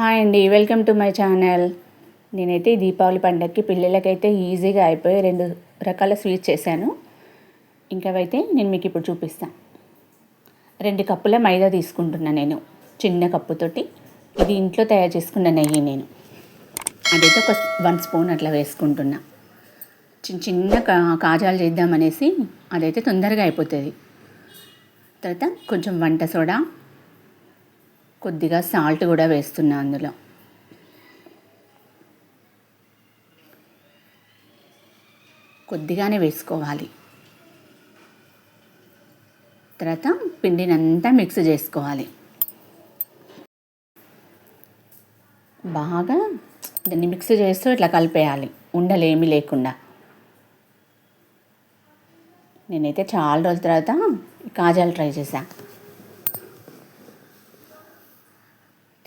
Hi అండి welcome to my channel. నేనైతే ఈ దీపావళి పండగకి పిల్లలకైతే ఈజీగా అయిపోయి రెండు రకాల స్వీట్స్ చేశాను. ఇంకవైతే నేను మీకు ఇప్పుడు చూపిస్తాను రెండు కప్పుల మైదా తీసుకుంటున్నా నేను చిన్న కప్పుతోటి. ఇది ఇంట్లో తయారు చేసుకున్న నెయ్యి నేను. అదైతే ఒక వన్ స్పూన్ అట్లా వేసుకుంటున్నా. చిన్న చిన్న కా కాజాలు చేద్దామనేసి అదైతే తొందరగా అయిపోతుంది. తర్వాత కొంచెం వంట సోడా కొద్దిగా సాల్ట్ కూడా వేస్తున్నా అందులో. కొద్దిగానే వేసుకోవాలి. తర్వాత పిండినంతా మిక్స్ చేసుకోవాలి. బాగా దాన్ని మిక్స్ చేస్తూ ఇట్లా కలిపేయాలి. ఉండలేమి లేకుండా. నేనైతే చాలా రోజుల తర్వాత కాజాలు ట్రై చేశాను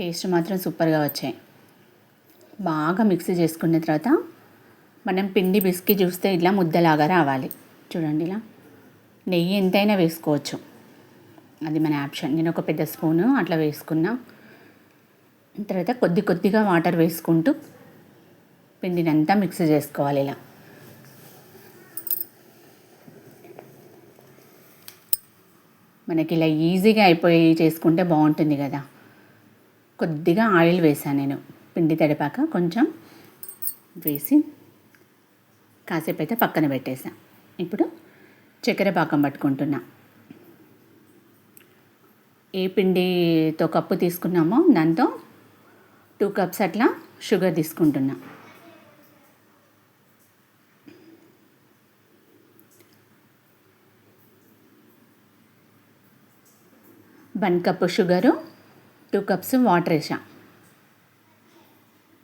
టేస్ట్ మాత్రం సూపర్గా వచ్చాయి. బాగా మిక్సీ చేసుకున్న తర్వాత మనం పిండి బిస్కి చూస్తే ఇట్లా ముద్దలాగా రావాలి. చూడండి ఇలా. నెయ్యి ఎంతైనా వేసుకోవచ్చు. అది మన ఆప్షన్. నేను ఒక పెద్ద స్పూను అట్లా వేసుకున్నా. తర్వాత కొద్ది కొద్దిగా వాటర్ వేసుకుంటూ పిండినంతా మిక్స్ చేసుకోవాలి ఇలా. మనకి ఇలా ఈజీగా అయిపోయి చేసుకుంటే బాగుంటుంది కదా. కొద్దిగా ఆయిల్ వేసాను నేను. పిండి తడిపాక కొంచెం వేసి కాసేపు అయితే పక్కన పెట్టేసా ఇప్పుడు చక్కెర పాకం పట్టుకుంటున్నా. ఏ పిండితో కప్పు తీసుకున్నామో దాంతో టూ కప్స్ అట్లా షుగర్ తీసుకుంటున్నా. One cup sugar two cups water వేసా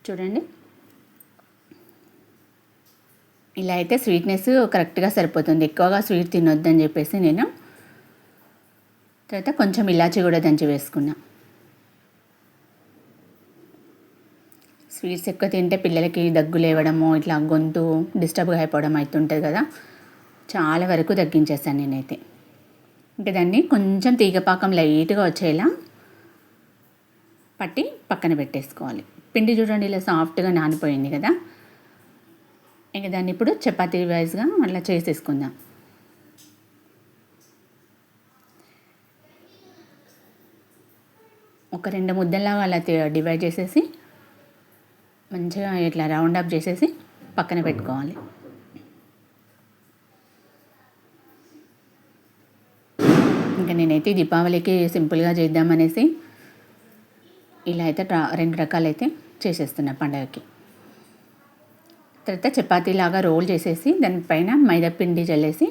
చూడండి. ఇలా అయితే స్వీట్నెస్ కరెక్ట్గా సరిపోతుంది. ఎక్కువగా స్వీట్ తినొద్దని చెప్పేసి నేను తర్వాత కొంచెం ఇలాచి కూడా దంచి వేసుకున్నా. స్వీట్స్ ఎక్కువ తింటే పిల్లలకి దగ్గు లేవడము ఇట్లా గొంతు డిస్టర్బ్గా అయిపోవడం అవుతుంటుంది కదా. చాలా వరకు తగ్గించేస్తాను నేనైతే. ఇంకా దాన్ని కొంచెం తీగపాకం లైట్గా వచ్చేలా పట్టి పక్కన పెట్టేసుకోవాలి. పిండి చూడండి ఇలా సాఫ్ట్గా నానిపోయింది కదా. ఇంకా దాన్ని ఇప్పుడు చపాతీ వైజ్గా అట్లా చేసేసుకుందాం. ఒక రెండు ముద్దలాగా అలా డివైడ్ చేసేసి మంచిగా ఇట్లా రౌండ్ అప్ చేసేసి పక్కన పెట్టుకోవాలి. ఇంకా నేనైతే దీపావళికి సింపుల్గా చేద్దామనేసి ఇలా అయితే రెండు రకాలైతే చేసేస్తున్నా పండగకి. తర్వాత చపాతీలాగా రోల్ చేసేసి దానిపైన మైదాపిండి చల్లేసి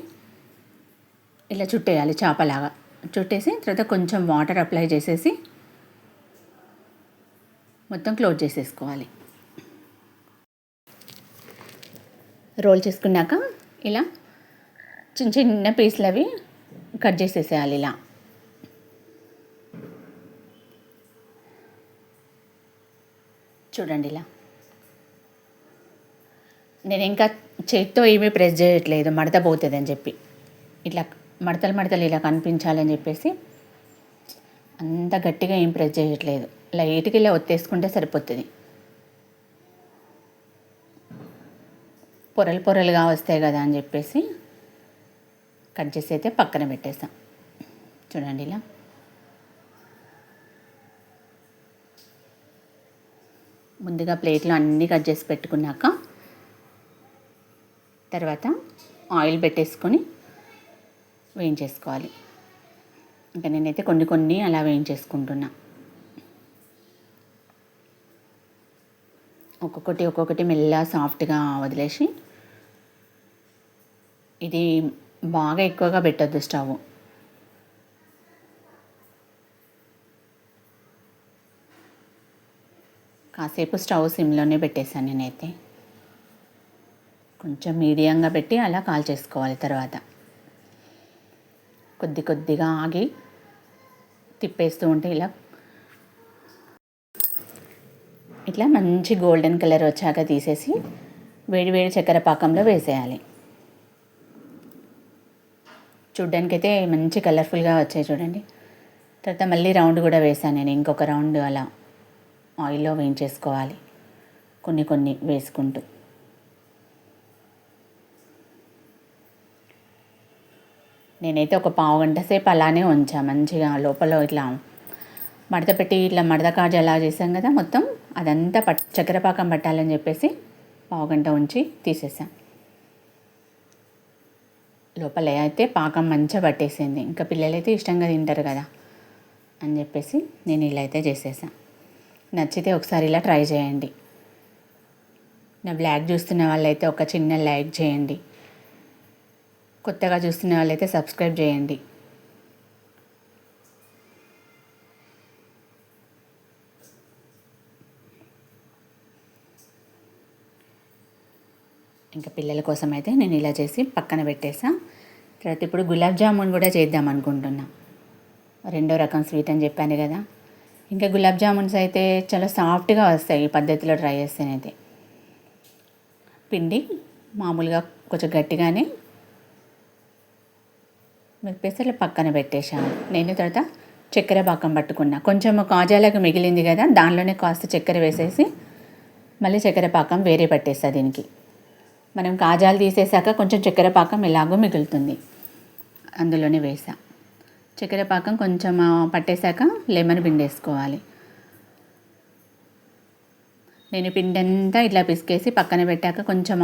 ఇలా చుట్టేయాలి చేపలాగా. చుట్టేసి తర్వాత కొంచెం వాటర్ అప్లై చేసేసి మొత్తం క్లోజ్ చేసేసుకోవాలి. రోల్ చేసుకున్నాక ఇలా చిన్న చిన్న పీసులు అవి కట్ చేసేసేయాలి ఇలా. చూడండి ఇలా. నేను ఇంకా చేతితో ఏమీ ప్రెస్ చేయట్లేదు మడత పోతుంది అని చెప్పి. ఇట్లా మడతలు మడతలు ఇలా కనిపించాలని చెప్పేసి అంత గట్టిగా ఏం ప్రెస్ చేయట్లేదు. లైట్గా ఇలా ఒత్తేసుకుంటే సరిపోతుంది. పొరలు పొరలుగా వస్తాయి కదా అని చెప్పేసి కట్ చేసి అయితే పక్కన పెట్టేస్తాం. చూడండి ఇలా. ముందుగా ప్లేట్లో అన్నీ కట్ చేసి పెట్టుకున్నాక తర్వాత ఆయిల్ పెట్టేసుకొని వేయించేసుకోవాలి. ఇంకా నేనైతే కొన్ని కొన్ని అలా వేయించేసుకుంటున్నా. ఒక్కొక్కటి ఒక్కొక్కటి మెల్ల సాఫ్ట్గా వదిలేసి ఇది బాగా ఎక్కువగా పెట్టద్దు స్టవ్. కాసేపు స్టవ్ సిమ్లోనే పెట్టేశాను నేనైతే. కొంచెం మీడియంగా పెట్టి అలా కాల్ చేసుకోవాలి తర్వాత. కొద్ది కొద్దిగా ఆగి తిప్పేస్తూ ఉంటే ఇలా ఇట్లా మంచి గోల్డెన్ కలర్ వచ్చాక తీసేసి వేడి వేడి చక్కెర పాకంలో వేసేయాలి. చూడ్డానికైతే మంచి కలర్ఫుల్గా వచ్చాయి చూడండి. తర్వాత మళ్ళీ రౌండ్ కూడా వేసాను నేను ఇంకొక రౌండ్ అలా. ఆయిల్లో వేయించేసుకోవాలి. కొన్ని కొన్ని వేసుకుంటూ. నేనైతే ఒక పావు గంట సేపు అలానే ఉంచా మంచిగా లోపల ఇట్లా మడత పెట్టి ఇట్లా మడత కాజు అలా చేసాం కదా మొత్తం అదంతా పట్ చక్కెర పాకం పట్టాలని చెప్పేసి పావు గంట ఉంచి తీసేసాం. లోపల అయితే పాకం మంచిగా పట్టేసింది ఇంకా పిల్లలైతే ఇష్టంగా తింటారు కదా అని చెప్పేసి నేను ఇలా అయితే చేసేసాను నచ్చితే ఒకసారి ఇలా ట్రై చేయండి. నా బ్లాగ్ చూస్తున్న వాళ్ళైతే ఒక చిన్న లైక్ చేయండి. కొత్తగా చూస్తున్న వాళ్ళైతే సబ్స్క్రైబ్ చేయండి. ఇంకా పిల్లల కోసం అయితే నేను ఇలా చేసి పక్కన పెట్టేసా. తర్వాత ఇప్పుడు గులాబ్ జామున్ కూడా చేద్దాం అనుకుంటున్నా. రెండో రకం స్వీట్ అని చెప్పాను కదా. ఇంకా గులాబ్ జామున్స్ అయితే చాలా సాఫ్ట్గా వస్తాయి ఈ పద్ధతిలో ట్రై చేస్తేనైతే పిండి మామూలుగా కొంచెం గట్టిగానే మెప్పేసి పక్కన పెట్టేశాను. నేను తర్వాత చక్కెర పాకం పట్టుకున్నా. కొంచెం కాజాలకు మిగిలింది కదా దానిలోనే కాస్త చక్కెర వేసేసి మళ్ళీ చక్కెర పాకం వేరే పట్టేస్తా దీనికి. మనం కాజాలు తీసేసాక కొంచెం చక్కెర పాకం ఎలాగో మిగులుతుంది. అందులోనే వేసా. చక్కెర పాకం కొంచెం పట్టేశాక లెమన్ పిండేసుకోవాలి. నేను పిండి అంతా ఇట్లా పిసికేసి పక్కన పెట్టాక కొంచెం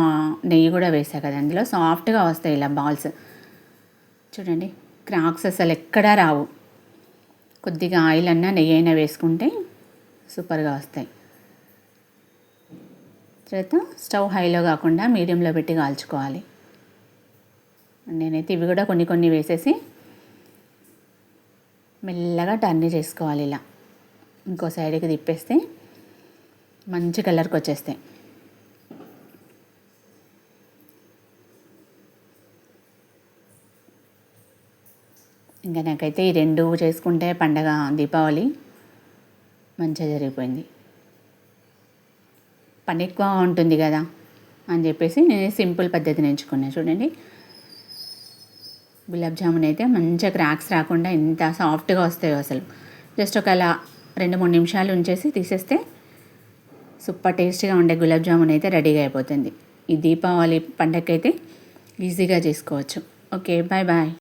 నెయ్యి కూడా వేసా కదా అందులో. సాఫ్ట్గా వస్తాయి ఇలా బాల్స్. చూడండి క్రాక్స్ అసలు ఎక్కడా రావు. కొద్దిగా ఆయిల్ అన్నా నెయ్యి అయినా వేసుకుంటే సూపర్గా వస్తాయి. తర్వాత స్టవ్ హైలో కాకుండా మీడియంలో పెట్టి కాల్చుకోవాలి. నేనైతే ఇవి కూడా కొన్ని కొన్ని వేసేసి మెల్లగా టర్న్ చేసుకోవాలి ఇలా. ఇంకో సైడ్కి తిప్పేస్తే మంచి కలర్కి వచ్చేస్తాయి. ఇంకా నాకైతే ఈ రెండు చేసుకుంటే పండగ దీపావళి మంచిగా జరిగిపోయింది. పని ఎక్కువ ఉంటుంది కదా అని చెప్పేసి నేను సింపుల్ పద్ధతిని ఎంచుకున్నాను చూడండి. గులాబ్ జామున్ అయితే మంచిగా క్రాక్స్ రాకుండా ఎంత సాఫ్ట్గా వస్తాయో అసలు. జస్ట్ ఒక అలా రెండు మూడు నిమిషాలు ఉంచేసి తీసేస్తే సూపర్ టేస్టీగా ఉండే గులాబ్ జామున్ అయితే రెడీగా అయిపోతుంది. ఈ దీపావళి పండగకైతే ఈజీగా చేసుకోవచ్చు. Okay bye bye